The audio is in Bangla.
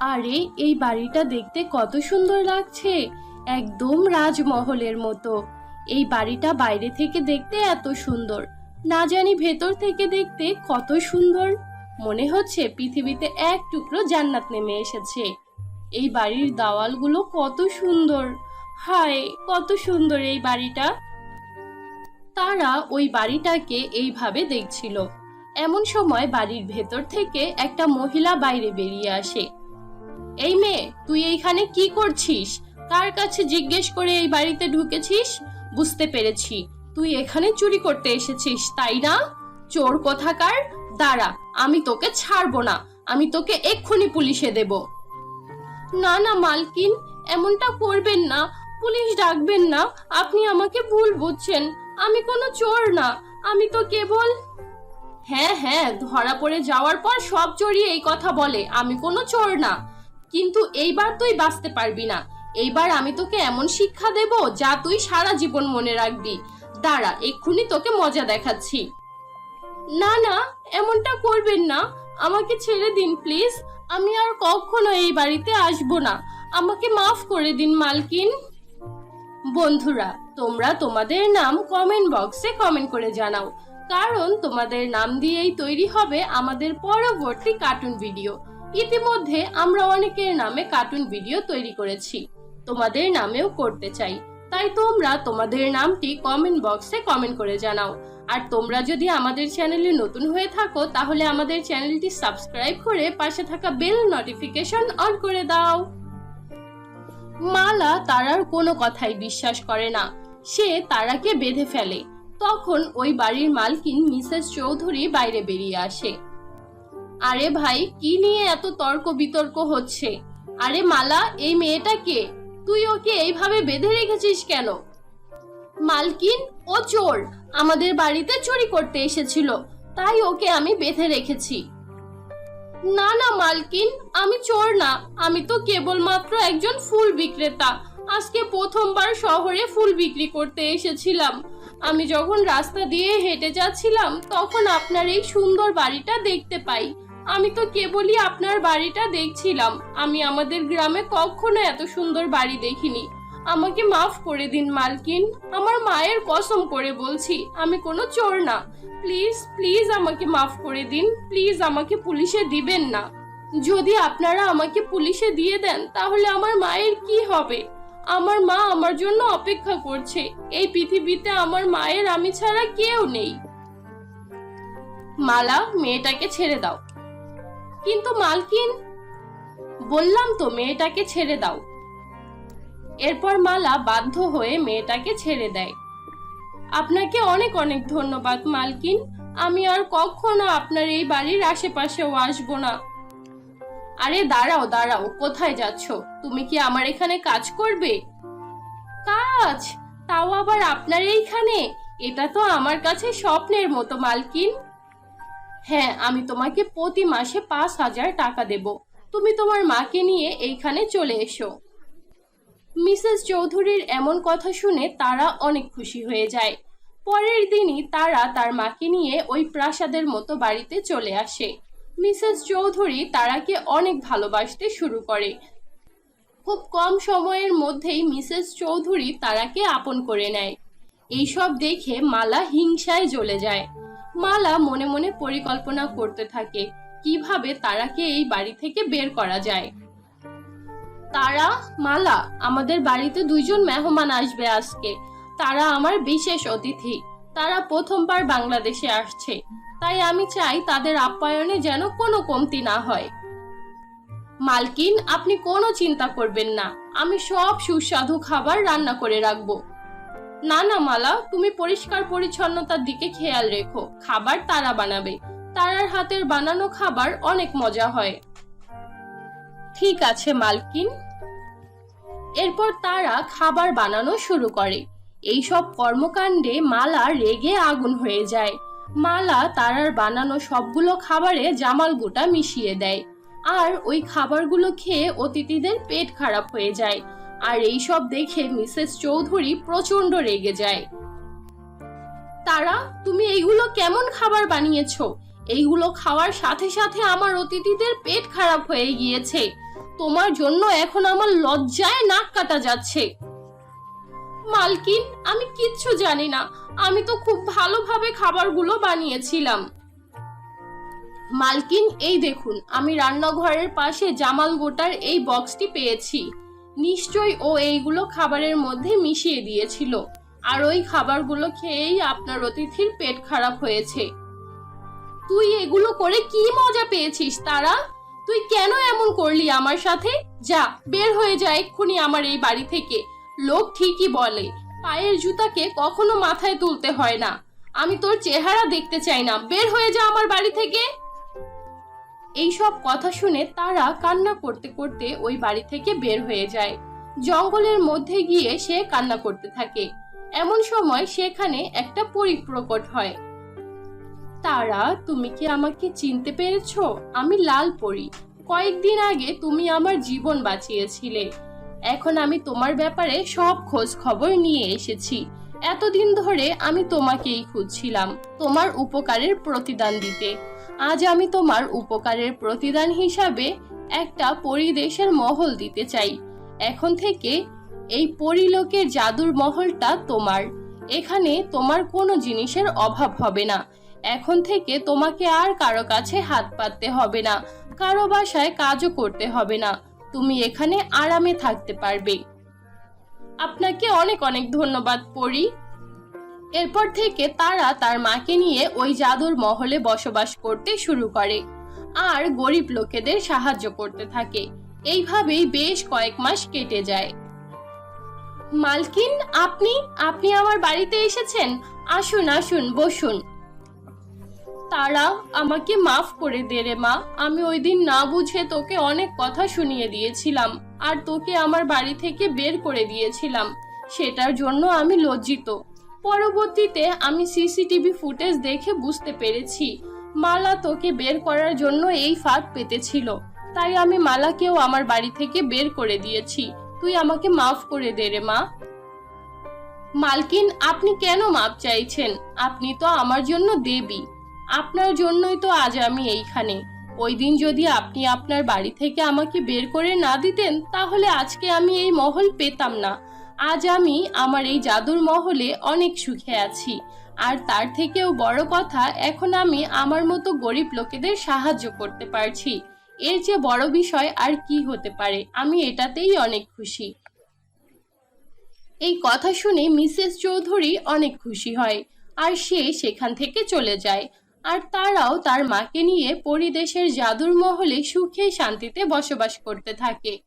আরে, এই বাড়িটা দেখতে কত সুন্দর লাগছে। একদম রাজমহলের মতো। এই বাড়িটা বাইরে থেকে দেখতে এত সুন্দর। না জানি ভেতর থেকে দেখতে কত সুন্দর। মনে হচ্ছে পৃথিবীতে এক টুকরো জান্নাত নেমে এসেছে। এই বাড়ির দেওয়ালগুলো কত সুন্দর। হায়, কত সুন্দর এই বাড়িটা। তারা ওই বাড়িটাকে এইভাবে দেখছিল। এমন সময় বাড়ির ভেতর থেকে একটা মহিলা বাইরে বেরিয়ে আসে। এই মেয়ে, তুই এইখানে কি করছিস? কার কাছে জিজ্ঞেস করে এই বাড়িতে ঢুকেছিস? বুঝতে পেরেছি। তুই এখানে চুরি করতে এসেছিস, তাই না? চোর কোথাকার? দাঁড়া, আমি তোকে ছাড়বো না। আমি তোকে এক্ষুনি পুলিশে দেব। না না, মালকিন, এমনটা করবেন না। পুলিশ ডাকবেন না। আপনি আমাকে ভুল বুঝছেন। আমি কোনো চোর না। আমি তো কেবল হ্যাঁ হ্যাঁ ধরা পড়ে যাওয়ার পর সব চোরই এই কথা বলে। আমি কোনো চোর না। কিন্তু এইবার তুই বাঁচতে পারবি না। এইবার আমি তোকে এমন শিক্ষা দেব যা তুই সারা জীবন মনে রাখবি। দাঁড়া, এক্ষুনি তোকে মজা দেখাচ্ছি। না না, এমনটা করবেন না। আমাকে ছেড়ে দিন, প্লিজ। আমি আর কখনো এই বাড়িতে আসব না। আমাকে মাফ করে দিন, মালকিন। বন্ধুরা, তোমরা তোমাদের নাম কমেন্ট বক্সে কমেন্ট করে জানাও। কারণ তোমাদের নাম দিয়েই তৈরি হবে আমাদের পরবর্তী কার্টুন ভিডিও ইতিমধ্যে আমরা অনেকের নামে কার্টুন ভিডিও তৈরি করেছি। তোমাদের নামেও করতে চাই। তাই তোমরা তোমাদের নামটি কমেন্ট বক্সে কমেন্ট করে জানাও। আর তোমরা যদি আমাদের চ্যানেলে নতুন হয়ে থাকো, তাহলে আমাদের চ্যানেলটি সাবস্ক্রাইব করে পাশে থাকা বেল নোটিফিকেশন অন করে দাও। মালা তারার কোনো কথাই বিশ্বাস করে না। সে তারাকে বেঁধে ফেলে। তখন ওই বাড়ির মালকিন মিসেস চৌধুরী বাইরে বেরিয়ে আসে। আরে ভাই, কি নিয়ে এত তর্ক বিতর্ক হচ্ছে? আরে মালা, এই মেয়েটা কে? তুই ওকে এইভাবে বেঁধে রেখেছিস কেন? মালকিন, ও চোর। আমাদের বাড়িতে চুরি করতে এসেছিল, তাই ওকে আমি বেঁধে রেখেছি। না না মালকিন, আমি চোর না। আমি তো কেবলমাত্র একজন ফুল বিক্রেতা। আজকে প্রথমবার শহরে ফুল বিক্রি করতে এসেছিলাম। আমি যখন রাস্তা দিয়ে হেঁটে যাচ্ছিলাম, তখন আপনার এই সুন্দর বাড়িটা দেখতে পাই। আমি তো কেবলই আপনার বাড়িটা দেখছিলাম। আমি আমাদের গ্রামে কখনো এত সুন্দর বাড়ি দেখিনি। আমাকে মাফ করে দিন, মালকিন। আমার মায়ের কসম করে বলছি, আমি কোনো চোর না। প্লিজ প্লিজ আমাকে মাফ করে দিন। প্লিজ আমাকে পুলিশে দিবেন না। যদি আপনারা আমাকে পুলিশে দিয়ে দেন, তাহলে আমার মায়ের কি হবে? আমার মা আমার জন্য অপেক্ষা করছে। এই পৃথিবীতে আমার মায়ের আমি ছাড়া কেউ নেই। মালা, মেয়েটাকে ছেড়ে দাও। কিন্তু মালকিন, বললাম তো মেয়েটাকে ছেড়ে দাও। এরপর মালা বাধ্য হয়ে মেয়েটাকে ছেড়ে দেয়। আপনাকে অনেক অনেক ধন্যবাদ মালকিন, আমি আর কখনো আপনার এই বাড়ির আশেপাশেও আসব না। আরে দাঁড়াও দাঁড়াও, কোথায় যাচ্ছ? তুমি কি আমার এখানে কাজ করবে? কাজ? তাও আবার আপনার এইখানে? এটা তো আমার কাছে স্বপ্নের মতো মালকিন। হ্যাঁ আমি তোমাকে প্রতি মাসে পাঁচ হাজার টাকা দেব। তুমি তোমার মাকে নিয়ে এইখানে চলে এসো। মিসেস চৌধুরীর এমন কথা শুনে তারা অনেক খুশি হয়ে যায়। পরের দিনই তারা তার মাকে নিয়ে ওই প্রাসাদের মতো বাড়িতে চলে আসে। মিসেস চৌধুরী তারাকে অনেক ভালোবাসতে শুরু করে। খুব কম সময়ের মধ্যেই মিসেস চৌধুরী তারাকে আপন করে নেয়। এইসব দেখে মালা হিংসায় জ্বলে যায়। মালা মনে মনে পরিকল্পনা করতে থাকে। কীভাবে তারাকে এই বাড়ি থেকে বের করা যায়? তারা, মালা, আমাদের বাড়িতে দুইজন মেহমান আসবে আজকে। তারা আমার বিশেষ অতিথি। তারা প্রথমবার বাংলাদেশে আসছে। তাই আমি চাই তাদের আপ্যায়নে যেন কোনো কমতি না হয়। মালকিন, আপনি কোনো চিন্তা করবেন না। আমি সব সুস্বাদু খাবার রান্না করে রাখব। না না, মালা, তুমি পরিষ্কার পরিচ্ছন্নতার দিকে খেয়াল রেখো। খাবার তারা বানাবে। তারার হাতের বানানো খাবার অনেক মজা হয়। ঠিক আছে, মালকিন। এরপর তারা খাবার বানানো শুরু করে। এইসব কর্মকাণ্ডে মালা রেগে আগুন হয়ে যায়। মালা তারার বানানো সবগুলো খাবারে জামাল গোটা মিশিয়ে দেয়। আর ওই খাবারগুলো খেয়ে অতিথিদের পেট খারাপ হয়ে যায়। আর এই সব দেখে মিসেস চৌধুরী প্রচণ্ড রেগে যায়। তারা, তুমি এইগুলো কেমন খাবার বানিয়েছো? এইগুলো খাওয়ার সাথে সাথে আমার অতিথিদের পেট খারাপ হয়ে গিয়েছে। তোমার জন্য এখন আমার লজ্জায় নাক কাটা যাচ্ছে। মালকিন, আমি কিচ্ছু জানি না। আমি তো খুব ভালোভাবে খাবারগুলো বানিয়েছিলাম। মালকিন, এই দেখুন, আমি রান্নাঘরের পাশে জামাল গোটার এই বক্সটি পেয়েছি। নিশ্চয়ই ও এইগুলো খাবারের মধ্যে মিশিয়ে দিয়েছিল। আর ওই খাবারগুলো খেয়েই আপনার অতিথির পেট খারাপ হয়েছে। তুই এগুলো করে কি মজা পেয়েছিস, তারা? তুই কেন এমন করলি আমার সাথে? যা, বের হয়ে যা এক্ষুনি আমার এই বাড়ি থেকে। লোক ঠিকই বলে, পায়ের জুতাকে কখনো মাথায় তুলতে হয় না। আমি তোর চেহারা দেখতে চাই না। বের হয়ে যা আমার বাড়ি থেকে। এইসব কথা শুনে তারা কান্না করতে করতে ওই বাড়ি থেকে বের হয়ে যায়। জঙ্গলের মধ্যে গিয়ে সে কান্না করতে থাকে। এমন সময় সেখানে একটা পরিপ্রকট হয়। তারা, তুমি কি আমাকে চিনতে পেরেছ? আমি লাল পরি। কয়েকদিন আগে তুমি আমার জীবন বাঁচিয়েছিলে। এখন আমি তোমার ব্যাপারে সব খোঁজ খবর নিয়ে এসেছি। এতদিন ধরে আমি তোমাকেই খুঁজছিলাম, তোমার উপকারের প্রতিদান দিতে। আজ আমি তোমার উপকারের প্রতিদান হিসাবে একটা পরিদেশের মহল দিতে চাই। এখন থেকে এই পরিলোকের জাদুর মহলটা তোমার। এখানে তোমার কোনো জিনিসের অভাব হবে না। এখন থেকে তোমাকে আর কারও কাছে হাত পাততে হবে না, কারও বাসায় কাজও করতে হবে না। তুমি এখানে আরামে থাকতে পারবে। আপনাকে অনেক অনেক ধন্যবাদ, পরি। এরপর থেকে তারা তার মাকে নিয়ে ওই জাদুর মহলে বসবাস করতে শুরু করে আর গরিব লোকেদের সাহায্য করতে থাকে। এইভাবেই বেশ কয়েক মাস কেটে যায়। মালকিন, আপনি? আপনি আমার বাড়িতে এসেছেন? আসুন আসুন, বসুন। তারা আমাকে মাফ করে দে রে মা। আমি ওই দিন না বুঝে তোকে অনেক কথা শুনিয়ে দিয়েছিলাম আর তোকে আমার বাড়ি থেকে বের করে দিয়েছিলাম। সেটার জন্য আমি লজ্জিত। পরবর্তীতে আমি সিসিটিভি ফুটেজ দেখে বুঝতে পেরেছি। মালা তোকে বের করার জন্য এই ফাঁদ পেতেছিল। তাই আমি মালাকেও আমার বাড়ি থেকে বের করে দিয়েছি। তুই আমাকে মাফ করে দে রে মা। মালকিন, আপনি কেন মাপ চাইছেন? আপনি তো আমার জন্য দেবী। আপনার জন্যই তো আজ আমি এইখানে। ওই দিন যদি আপনি আপনার বাড়ি থেকে আমাকে বের করে না দিতেন, তাহলে আজকে আমি এই মহল পেতাম না। আজ আমি আমার এই জাদুর মহলে অনেক সুখে আছি। আর তার থেকেও বড় কথা, এখন আমি আমার মতো গরিব লোকেদের সাহায্য করতে পারছি। এর যে বড় বিষয় আর কি হতে পারে, আমি এটাতেই অনেক খুশি। এই কথা শুনে মিসেস চৌধুরী অনেক খুশি হয়, আর সে সেখান থেকে চলে যায়। আর তারাও তার মাকে নিয়ে পরিদেশের জাদুর মহলে সুখে শান্তিতে বসবাস করতে থাকে।